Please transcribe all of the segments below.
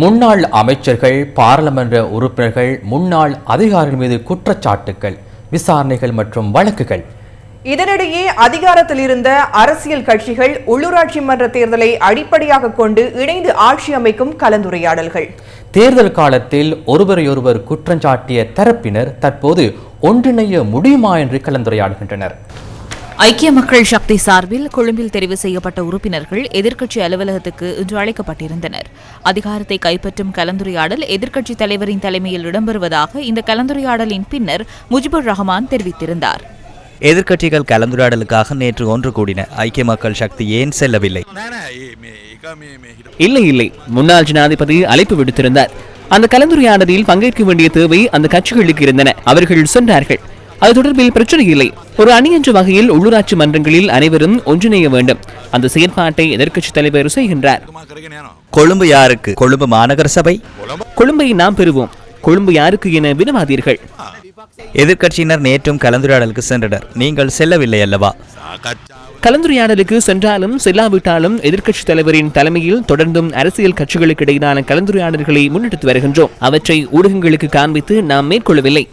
முன்னாள் அமைச்சர்கள் பாராளுமன்ற உறுப்பினர்கள் முன்னாள் அதிகாரிகள் மீது குற்றச்சாட்டுகள் விசாரணைகள் மற்றும் வழக்குகள். இதனிடையே அதிகாரத்தில் இருந்த அரசியல் கட்சிகள் உள்ளூராட்சி மன்ற தேர்தலை அடிப்படையாக கொண்டு இணைந்து ஆட்சி அமைக்கும் கலந்துரையாடல்கள். தேர்தல் காலத்தில் ஒருவரையொருவர் குற்றஞ்சாட்டிய தரப்பினர் தற்போது ஒன்றிணைய முடியுமா என்று கலந்துரையாடுகின்றனர். ஐக்கிய மக்கள் சக்தி சார்பில் கொழும்பில் தெரிவு செய்யப்பட்ட உறுப்பினர்கள் எதிர்க்கட்சி அலுவலகத்துக்கு இன்று அழைக்கப்பட்டிருந்தனர். அதிகாரத்தை கைப்பற்றும் கலந்துரையாடல் எதிர்க்கட்சித் தலைவரின் தலைமையில் இடம்பெறுவதாக இந்த கலந்துரையாடலின் பின்னர் முஜிபுர் ரஹ்மான் தெரிவித்திருந்தார். எதிர்க்கட்சிகள் கலந்துரையாடலுக்காக நேற்று ஒன்று கூடின ஐக்கிய மக்கள் சக்தி ஏன் செல்லவில்லை? இல்லை இல்லை. முன்னாள் ஜனாதிபதி அழைப்பு விடுத்திருந்தார். அந்த கலந்துரையாடலில் பங்கேற்க வேண்டிய தேவை அந்த கட்சிகளுக்கு இருந்தன. அவர்கள் சென்றார்கள் அது தொடர்பில் பிரச்சனை இல்லை. ஒரு அணி என்ற வகையில் உள்ளூராட்சி மன்றங்களில் அனைவரும் ஒன்றிணைய வேண்டும். அந்த செயற்பாட்டை எதிர்க்கட்சித் தலைவர் செய்கின்றார். கொழும்பு யாருக்கு? கொழும்பு மாநகர சபை? கொழும்பை நாம் பெறுவோம். கொழும்பு யாருக்கு என வினவாதீர்கள். எதிர்க்கட்சியினர் நேற்றும் கலந்துரையாடலுக்கு சென்றனர். நீங்கள் செல்லவில்லை அல்லவா? கலந்துரையாடலுக்கு சென்றாலும் செல்லாவிட்டாலும் எதிர்க்கட்சித் தலைவரின் தலைமையில் தொடர்ந்தும் அரசியல் கட்சிகளுக்கு இடையிலான கலந்துரையாடல்களை முன்னெடுத்து வருகின்றோம். அவற்றை ஊடகங்களுக்கு காண்பித்து நாம் மேற்கொள்ளவில்லை.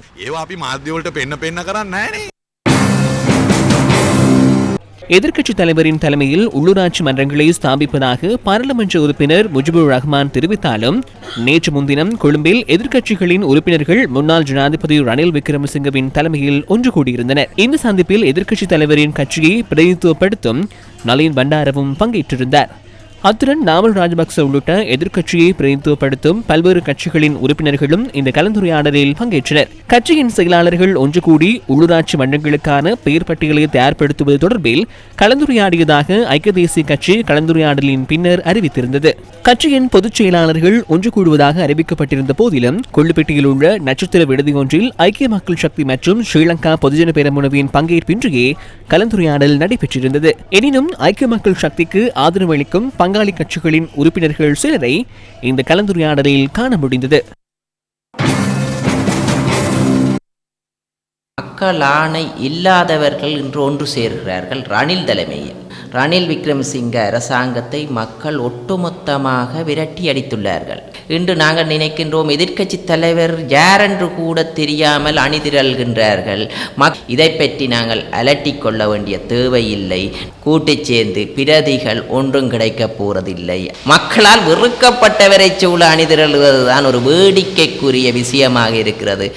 எதிர்க்கட்சித் தலைவரின் தலைமையில் உள்ளூராட்சி மன்றங்களை ஸ்தாபிப்பதாக பாராளுமன்ற உறுப்பினர் முஜிபுர் ரஹ்மான் தெரிவித்தாலும் நேற்று முன்தினம் கொழும்பில் எதிர்க்கட்சிகளின் உறுப்பினர்கள் முன்னாள் ஜனாதிபதி ரணில் விக்ரமசிங்கவின் தலைமையில் ஒன்று கூடியிருந்தனர். இந்த சந்திப்பில் எதிர்க்கட்சித் தலைவரின் கட்சியை பிரதிநிதித்துவப்படுத்தும் நளின் பண்டாரவும் பங்கேற்றிருந்தார். அத்துடன் நாமல் ராஜபக்ச உள்ளிட்ட எதிர்க்கட்சியை பிரதிநிதித்துவப்படுத்தும் பல்வேறு கட்சிகளின் உறுப்பினர்களும் இந்த கலந்துரையாடலில் பங்கேற்றனர். கட்சியின் செயலாளர்கள் ஒன்று கூடி உள்ளூராட்சி மன்றங்களுக்கான பெயர் பட்டியலை தயார்படுத்துவது தொடர்பில் கலந்துரையாடியதாக ஐக்கிய தேசிய கட்சி கலந்துரையாடலின் பின்னர் அறிவித்திருந்தது. கட்சியின் பொதுச் செயலாளர்கள் ஒன்று கூடுவதாக அறிவிக்கப்பட்டிருந்த போதிலும் கொள்ளுப்பட்டியில் உள்ள நட்சத்திர விடுதி ஒன்றில் ஐக்கிய மக்கள் சக்தி மற்றும் ஸ்ரீலங்கா பொதுஜன பெரமுனவின் பங்கேற்பின்றியே கலந்துரையாடல் நடைபெற்றிருந்தது. எனினும் ஐக்கிய மக்கள் சக்திக்கு ஆதரவளிக்கும் பங்காளி கட்சிகளின் உறுப்பினர்கள் சிலரை இந்த கலந்துரையாடலில் காண முடிந்தது. மக்கள் ஆணை இல்லாதவர்கள் இன்று ஒன்று சேர்கிறார்கள். ரணில் தலைமையில். ரணில் விக்ரமசிங்க அரசாங்கத்தை மக்கள் ஒட்டுமொத்தமாக விரட்டி அடித்துள்ளார்கள். இன்று நாங்கள் நினைக்கின்றோம் எதிர்க்கட்சி தலைவர் யாரென்று கூட தெரியாமல் அணிதிரள்கின்றார்கள். மக் இதை பற்றி நாங்கள் அலட்டி கொள்ள வேண்டிய தேவையில்லை. கூட்டிச் சேர்ந்து பிரதிகள் ஒன்றும் கிடைக்கப் போறதில்லை. மக்களால் வெறுக்கப்பட்டவரை சூழ அணிதிரளுவதுதான் ஒரு வேடிக்கைக்குரிய விஷயமாக இருக்கிறது.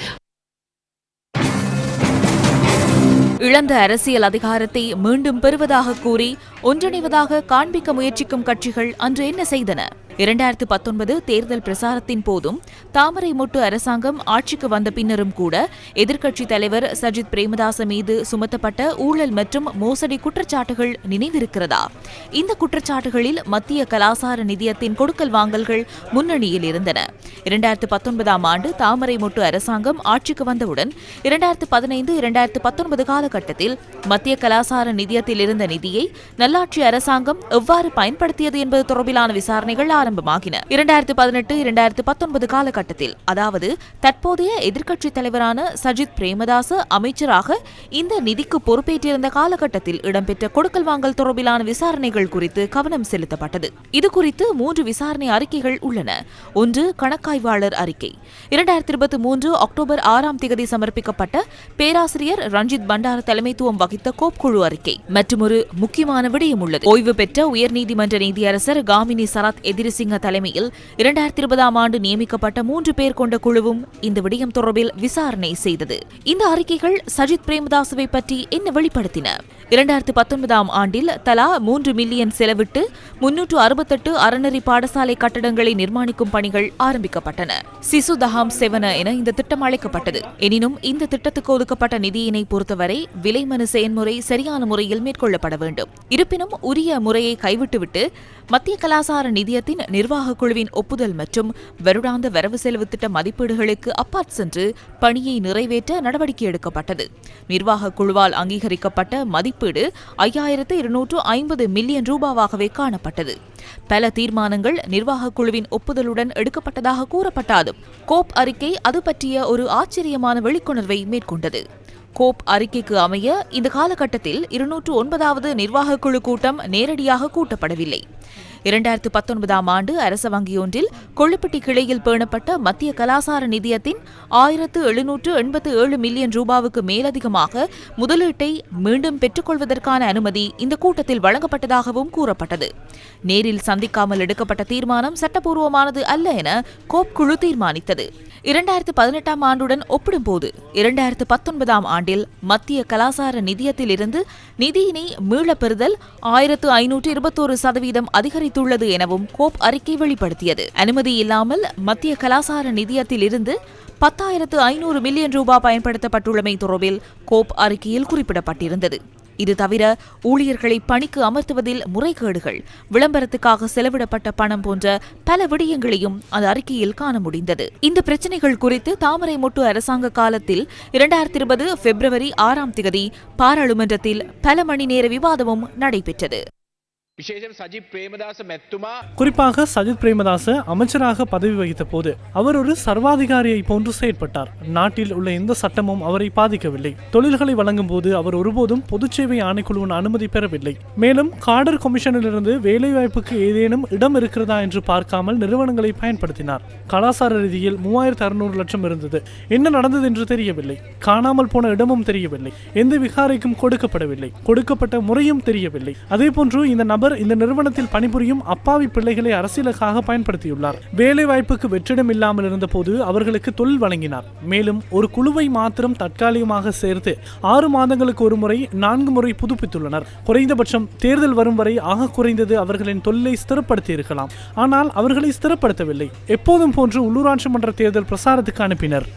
இழந்த அரசியல் அதிகாரத்தை மீண்டும் பெறுவதாக கூறி ஒன்றிணைவதாக காண்பிக்க முயற்சிக்கும் கட்சிகள் அன்று என்ன செய்தன? இரண்டாயிரத்து பத்தொன்பது தேர்தல் பிரசாரத்தின் போதும் தாமரை மொட்டு அரசாங்கம் ஆட்சிக்கு வந்த பின்னரும் கூட எதிர்க்கட்சித் தலைவர் சஜித் பிரேமதாச மீது சுமத்தப்பட்ட ஊழல் மற்றும் மோசடி குற்றச்சாட்டுகள் நினைவிருக்கிறதா? இந்த குற்றச்சாட்டுகளில் மத்திய கலாசார நிதியத்தின் கொடுக்கல் வாங்கல்கள் முன்னணியில் இருந்தன. இரண்டாயிரத்து பத்தொன்பதாம் ஆண்டு தாமரை மொட்டு அரசாங்கம் ஆட்சிக்கு வந்தவுடன் இரண்டாயிரத்து பதினைந்து இரண்டாயிரத்து பத்தொன்பது காலகட்டத்தில் மத்திய கலாசார நிதியத்தில் இருந்த நிதியை நல்லாட்சி அரசாங்கம் எவ்வாறு பயன்படுத்தியது என்பது தொடர்பிலான விசாரணைகள் ஆரம்பமாகின. இரண்டாயிரத்து பதினெட்டு இரண்டாயிரத்து பத்தொன்பது காலகட்டத்தில் அதாவது தற்போதைய எதிர்க்கட்சி தலைவரான சஜித் பிரேமதாச அமைச்சராக இந்த நிதிக்கு பொறுப்பேற்றிருந்த காலகட்டத்தில் இடம்பெற்ற கொடுக்கல் வாங்கல் தொடர்பிலான விசாரணைகள் குறித்து கவனம் செலுத்தப்பட்டது. இது குறித்து மூன்று விசாரணை அறிக்கைகள் உள்ளன. ஒன்று கணக்காய்வாளர் அறிக்கை. இரண்டாயிரத்தி இருபத்தி மூன்று அக்டோபர் ஆறாம் தேதி சமர்ப்பிக்கப்பட்ட பேராசிரியர் ரஞ்சித் பண்டார தலைமைத்துவம் வகித்த கோப் குழு அறிக்கை. மற்றும் ஒரு முக்கியமான விடயம் உள்ளது. ஓய்வு பெற்ற உயர்நீதிமன்ற நீதியரசர் காமினி சரத் எதிரிசிங்க தலைமையில் இரண்டாயிரத்தி இருபதாம் ஆண்டு நியமிக்கப்பட்ட மூன்று பேர் கொண்ட குழுவும் இந்த விடயம் தொடர்பில் விசாரணை செய்தது. இந்த அறிக்கைகள் சஜித் பிரேமதாசுவை பற்றி என்ன வெளிப்படுத்தின? இரண்டாயிரத்தி பத்தொன்பதாம் ஆண்டில் தலா மூன்று மில்லியன் செலவிட்டு முன்னூற்று அறுபத்தெட்டு அறநெறி பாடசாலை கட்டடங்களை நிர்மாணிக்கும் பணிகள் ஆரம்பிக்கப்பட்டன. சிசு தஹாம் செவன என இந்த திட்டம் அழைக்கப்பட்டது. எனினும் இந்த திட்டத்துக்கு ஒதுக்கப்பட்ட நிதியினை பொறுத்தவரை விலைமனு செயல்முறை சரியான முறையில் மேற்கொள்ளப்பட வேண்டும். இருப்பினும் உரிய முறையை கைவிட்டுவிட்டு மத்திய கலாசார நிதியத்தின் நிர்வாக குழுவின் ஒப்புதல் மற்றும் வருடாந்த வரவு செலவு திட்ட மதிப்பீடுகளுக்கு அப்பாற் சென்று பணியை நிறைவேற்ற நடவடிக்கை எடுக்கப்பட்டது. நிர்வாக குழுவால் அங்கீகரிக்கப்பட்ட மதிப்பீடு ஐயாயிரத்து இருநூற்று ஐம்பது மில்லியன் ரூபாவாகவே காணப்பட்டது. பல தீர்மானங்கள் நிர்வாக குழுவின் ஒப்புதலுடன் எடுக்கப்பட்டதாக கூறப்பட்டாலும் கோப் அறிக்கை அது பற்றிய ஒரு ஆச்சரியமான வெளிக்கொணர்வை மேற்கொண்டது. கோப் அறிக்கைக்கு அமைய இந்த காலகட்டத்தில் இருநூற்று ஒன்பதாவது நிர்வாக குழு கூட்டம் நேரடியாக கூட்டப்படவில்லை. இரண்டாயிரத்து பத்தொன்பதாம் ஆண்டு அரச வங்கியொன்றில் கொள்ளுப்பட்டி கிளையில் பேணப்பட்ட மத்திய கலாசார நிதியத்தின் ஆயிரத்து எழுநூற்று எண்பத்து ஏழு மில்லியன் ரூபாவுக்கு மேலதிகமாக முதலீட்டை மீண்டும் பெற்றுக்கொள்வதற்கான அனுமதி இந்த கூட்டத்தில் வழங்கப்பட்டதாகவும் கூறப்பட்டது. நேரில் சந்திக்காமல் எடுக்கப்பட்ட தீர்மானம் சட்டப்பூர்வமானது அல்ல என கோப் குழு தீர்மானித்தது. இரண்டாயிரத்து பதினெட்டாம் ஆண்டுடன் ஒப்பிடும்போது இரண்டாயிரத்து பத்தொன்பதாம் ஆண்டில் மத்திய கலாசார நிதியத்திலிருந்து நிதியினை மீளப்பெறுதல் ஆயிரத்து ஐநூற்று இருபத்தோரு சதவீதம் அதிகரித்து அதிகரித்துள்ளது எனவும் கோப் அறிக்கை வெளிப்படுத்தியது. அனுமதி இல்லாமல் மத்திய கலாசார நிதியத்தில் இருந்து பத்தாயிரத்து ஐநூறு மில்லியன் ரூபாய் பயன்படுத்தப்பட்டுள்ளமை தொடர்பில் கோப் அறிக்கையில் குறிப்பிடப்பட்டிருந்தது. இது தவிர ஊழியர்களை பணிக்கு அமர்த்துவதில் முறைகேடுகள் விளம்பரத்துக்காக செலவிடப்பட்ட பணம் போன்ற பல விடயங்களையும் அந்த அறிக்கையில் காண முடிந்தது. இந்த பிரச்சினைகள் குறித்து தாமரை மொட்டு அரசாங்க காலத்தில் இரண்டாயிரத்தி இருபது பிப்ரவரி ஆறாம் திகதி பாராளுமன்றத்தில் பல மணி நேர விவாதமும் நடைபெற்றது. குறிப்பாக சஜித் பிரேமதாச அமைச்சராக பதவி வகித்த போது அவர் ஒரு சர்வாதிகாரியை போன்று செயற்பட்டார். நாட்டில் உள்ள எந்த சட்டமும் அவரை பாதிக்கவில்லை. தொழில்களை வழங்கும் போது அவர் ஒருபோதும் பொதுச்சேவை ஆணைக்குழுவின் அனுமதி பெறவில்லை. மேலும் காடர் கமிஷனிலிருந்து வேலைவாய்ப்புக்கு ஏதேனும் இடம் இருக்கிறதா என்று பார்க்காமல் நிறுவனங்களை பயன்படுத்தினார். கலாசார ரீதியில் மூவாயிரத்து அறுநூறு லட்சம் இருந்தது. என்ன நடந்தது என்று தெரியவில்லை. காணாமல் போன இடமும் தெரியவில்லை. எந்த விகாரைக்கும் கொடுக்கப்படவில்லை. கொடுக்கப்பட்ட முறையும் தெரியவில்லை. அதே போன்று இந்த நபர் நபர் இந்த நிறுவனத்தில் பணிபுரியும் அப்பாவி பிள்ளைகளை அரசியலுக்காக பயன்படுத்தியுள்ளார். வேலை வாய்ப்புக்கு வெற்றிடம் இல்லாமல் இருந்தபோது அவர்களுக்கு தொழில் வழங்கினார். மேலும் ஒரு குழுவை மாத்திரம் தற்காலிகமாக சேர்த்து ஆறு மாதங்களுக்கு ஒரு முறை நான்கு முறை புதுப்பித்துள்ளனர். குறைந்தபட்சம் தேர்தல் வரும் வரை ஆக குறைந்தது அவர்களின் தொழிலை ஸ்திரப்படுத்தி இருக்கலாம் ஆனால் அவர்களை ஸ்திரப்படுத்தவில்லை. எப்போதும் போன்று உள்ளூராட்சி மன்ற தேர்தல் பிரசாரத்துக்கு அனுப்பினர்.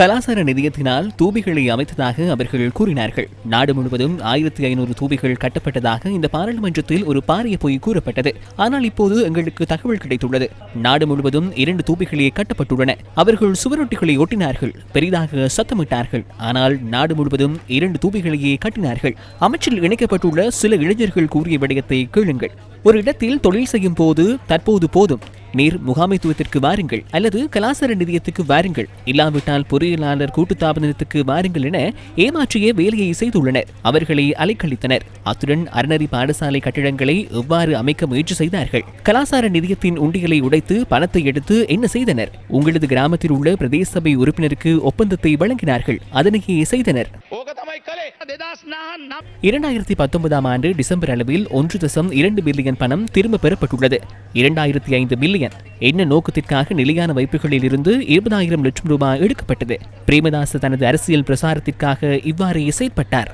கலாசார நிதியத்தினால் தூபிகளை அமைத்ததாக அவர்கள் கூறினார்கள். நாடு முழுவதும் ஆயிரத்தி ஐநூறு தூபிகள் கட்டப்பட்டதாக இந்த பாராளுமன்றத்தில் ஒரு பாரிய பொய் கூறப்பட்டது. ஆனால் இப்போது எங்களுக்கு தகவல் கிடைத்துள்ளது. நாடு முழுவதும் இரண்டு தூபிகளே கட்டப்பட்டுள்ளன. அவர்கள் சுவரொட்டிகளை ஒட்டினார்கள் பெரிதாக சத்தமிட்டார்கள். ஆனால் நாடு முழுவதும் இரண்டு தூபிகளையே கட்டினார்கள். அமைச்சில் இணைக்கப்பட்டுள்ள சில இளைஞர்கள் கூறிய விடயத்தை கேளுங்கள். ஒரு இடத்தில் தொழில் செய்யும் போது தற்போது போதும். நீர் முகாமைத்துவத்திற்கு வாருங்கள் அல்லது கலாசார நிதியத்துக்கு வாருங்கள். இல்லாவிட்டால் பொறியியலாளர் கூட்டுத்தாபனத்துக்கு வாருங்கள் என ஏமாற்றிய வேலையை செய்துள்ளனர். அவர்களை அலைக்கழித்தனர். அத்துடன் அறநறி பாடசாலை கட்டிடங்களை எவ்வாறு அமைக்க முயற்சி செய்தார்கள்? கலாசார நிதியத்தின் உண்டியலை உடைத்து பணத்தை எடுத்து என்ன செய்தனர்? உங்களது கிராமத்தில் உள்ள பிரதேச சபை உறுப்பினருக்கு ஒப்பந்தத்தை வழங்கினார்கள். அதனையே செய்தனர். இரண்டாயிரத்தி பத்தொன்பதாம் ஆண்டு டிசம்பர் அளவில் ஒன்று தசம் இரண்டு பில்லியன் பணம் திரும்ப பெறப்பட்டுள்ளது. இரண்டாயிரத்தி ஐந்து பில்லியன். என்ன நோக்கத்திற்காக நிலையான வைப்புகளில் இருந்து இருபதாயிரம் லட்சம் ரூபாய் எடுக்கப்பட்டது? பிரேமதாஸ் தனது அரசியல் பிரசாரத்திற்காக இவ்வாறு செயற்பட்டார்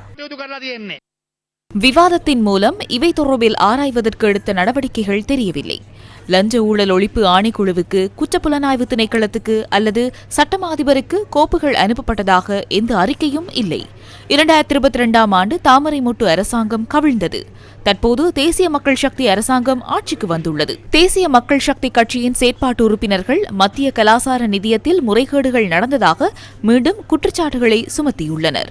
விவாதத்தின் மூலம் இவை தொடர்பில் ஆராய்வதற்கு எடுத்த நடவடிக்கைகள் தெரியவில்லை. லஞ்ச ஊழல் ஒழிப்பு ஆணைக்குழுவுக்கு குற்றப்புலனாய்வு திணைக்களத்துக்கு அல்லது சட்டமா அதிபருக்கு கோப்புகள் அனுப்பப்பட்டதாக எந்த அறிக்கையும் இல்லை. இரண்டாயிரத்தி இருபத்தி இரண்டாம் ஆண்டு தாமரை மொட்டு அரசாங்கம் கவிழ்ந்தது. தற்போது தேசிய மக்கள் சக்தி அரசாங்கம் ஆட்சிக்கு வந்துள்ளது. தேசிய மக்கள் சக்தி கட்சியின் செயற்பாட்டு உறுப்பினர்கள் மத்திய கலாசார நிதியத்தில் முறைகேடுகள் நடந்ததாக மீண்டும் குற்றச்சாட்டுகளை சுமத்தியுள்ளனர்.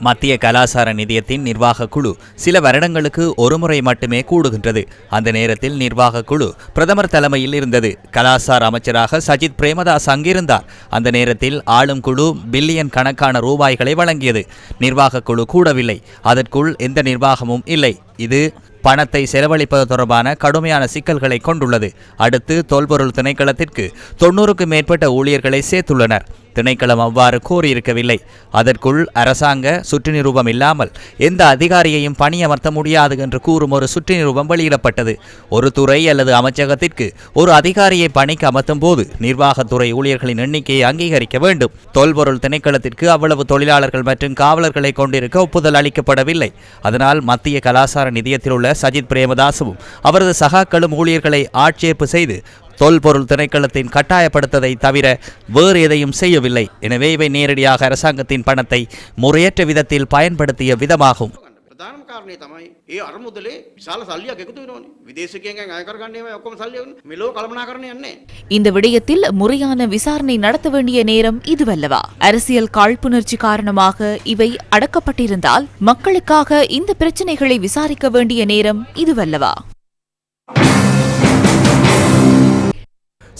மத்திய கலாசார நிதியத்தின் நிர்வாக குழு சில வருடங்களுக்கு ஒருமுறை மட்டுமே கூடுகின்றது. அந்த நேரத்தில் நிர்வாக குழு பிரதமர் தலைமையில் இருந்தது. கலாசார் அமைச்சராக சஜித் பிரேமதாஸ் அங்கிருந்தார். அந்த நேரத்தில் ஆளும் குழு பில்லியன் கணக்கான ரூபாய்களை வழங்கியது. நிர்வாக குழு கூடவில்லை. அதற்குள் எந்த நிர்வாகமும் இல்லை. இது பணத்தை செலவழிப்பது தொடர்பான கடுமையான சிக்கல்களை கொண்டுள்ளது. அடுத்து தொல்பொருள் திணைக்களத்திற்கு தொன்னூறுக்கும் மேற்பட்ட ஊழியர்களை சேர்த்துள்ளனர். திணைக்களம் அவ்வாறு கூறியிருக்கவில்லை. அதற்குள் அரசாங்க சுற்று நிரூபம் இல்லாமல் எந்த அதிகாரியையும் பணியமர்த்த முடியாது என்று கூறும் ஒரு சுற்று நிரூபம் வெளியிடப்பட்டது. ஒரு துறை அல்லது அமைச்சகத்திற்கு ஒரு அதிகாரியை பணிக்கு அமர்த்தும் போது நிர்வாகத்துறை ஊழியர்களின் எண்ணிக்கையை அங்கீகரிக்க வேண்டும். தொல்பொருள் திணைக்களத்திற்கு அவ்வளவு தொழிலாளர்கள் மற்றும் காவலர்களை கொண்டிருக்க ஒப்புதல் அளிக்கப்படவில்லை. அதனால் மத்திய கலாசார நிதியத்தில் உள்ள சஜித் பிரேமதாசவும் அவரது சகாக்களும் ஊழியர்களை ஆட்சேர்ப்பு செய்து தொல்பொருள் திணைக்களத்தின் கட்டாயப்படுத்ததை தவிர வேறு எதையும் செய்யவில்லை எனவே இவை நேரடியாக அரசாங்கத்தின் பணத்தை முறையற்ற விதத்தில் பயன்படுத்திய விதமாகும் ප්‍රධානම කාරණය තමයි ඒ අරමුදලේ විශාල සල්ලියක් එකතු වෙනවනේ විදේශිකයන්ගෙන් අය කරගන්නේ ඔක්කොම සල්ලි වුණේ මෙලෝ කළමනාකරණය යන්නේ இந்த விடயத்தில் முறையான விசாரணை நடத்த வேண்டிய நேரம் இதுவல்லவா அரசியல் காழ்ப்புணர்ச்சி காரணமாக இவை அடக்கப்பட்டிருந்தால் மக்களுக்காக இந்த பிரச்சனைகளை விசாரிக்க வேண்டிய நேரம் இதுவல்லவா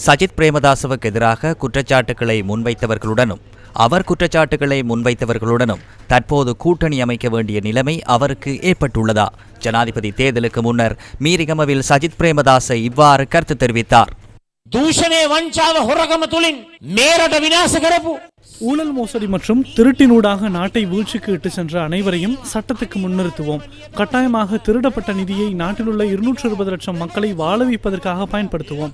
சஜித் பிரேமதாசவுக்கு எதிராக குற்றச்சாட்டுக்களை முன்வைத்தவர்களுடனும் அவர் குற்றச்சாட்டுகளை முன்வைத்தவர்களுடனும் தற்போது கூட்டணி அமைக்க வேண்டிய நிலைமை அவருக்கு ஏற்பட்டுள்ளதா? ஜனாதிபதி தேர்தலுக்கு முன்னர் மீரிகமவில் சஜித் பிரேமதாச இவ்வாறு கருத்து தெரிவித்தார். ஊழல் மோசடி மற்றும் திருட்டினூடாக நாட்டை வீழ்ச்சிக்கு இட்டு சென்ற அனைவரையும் சட்டத்துக்கு முன்னிறுத்துவோம். கட்டாயமாக திருடப்பட்ட நிதியை நாட்டிலுள்ள இருநூற்று இருபது லட்சம் மக்களை வாழ பயன்படுத்துவோம்.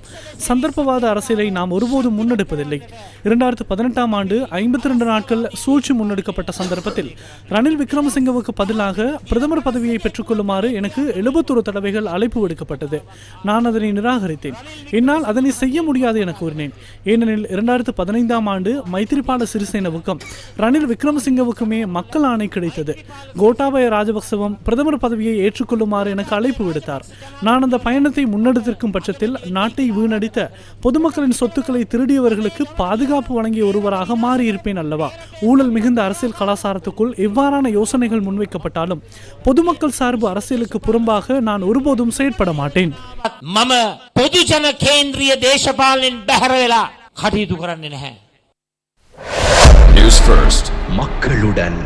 சந்தர்ப்பவாத அரசியலை நாம் ஒருபோதும் முன்னெடுப்பதில்லை. இரண்டாயிரத்து பதினெட்டாம் ஆண்டு ஐம்பத்தி ரெண்டு நாட்கள் சூழ்ச்சி முன்னெடுக்கப்பட்ட சந்தர்ப்பத்தில் ரணில் விக்ரமசிங்கவுக்கு பதிலாக பிரதமர் பதவியை பெற்றுக்கொள்ளுமாறு எனக்கு எழுபத்தொரு தடவைகள் அழைப்பு விடுக்கப்பட்டது. நான் அதனை நிராகரித்தேன். என்னால் அதனை செய்ய முடியாது என கூறினேன். ஏனெனில் இரண்டாயிரத்து பதினைந்தாம் ஆண்டு மைத்திரிபால சிறிசேனவுக்கும் ரணில் விக்ரமசிங்கவுக்குமே மக்கள் ஆணை கிடைத்தது கோட்டாபய ராஜபக்சவும் பிரதமர் பதவியை ஏற்றுக்கொள்ளுமாறு எனக்கு அழைப்பு விடுத்தார் நான் அந்த பயணத்தை முன்னெடுத்திருக்கும் பட்சத்தில் நாட்டை வீணடித்த பொதுமக்களின் சொத்துக்களை திருடியவர்களுக்கு பாதுகாப்பு வழங்கிய ஒருவராக மாறியிருப்பேன் அல்லவா ஊழல் மிகுந்த அரசியல் கலாச்சாரத்துக்குள் எவ்வாறான யோசனைகள் முன்வைக்கப்பட்டாலும் பொதுமக்கள் சார்பு அரசியலுக்கு புறம்பாக நான் ஒருபோதும் செயற்பட மாட்டேன் මම පොදුජන කේන්ද්‍රිය දේශපාලෙන් බැහැර වෙලා කටයුතු කරන්නේ නැහැ. நியூஸ் ஃபர்ஸ்ட் மக்களுடன்.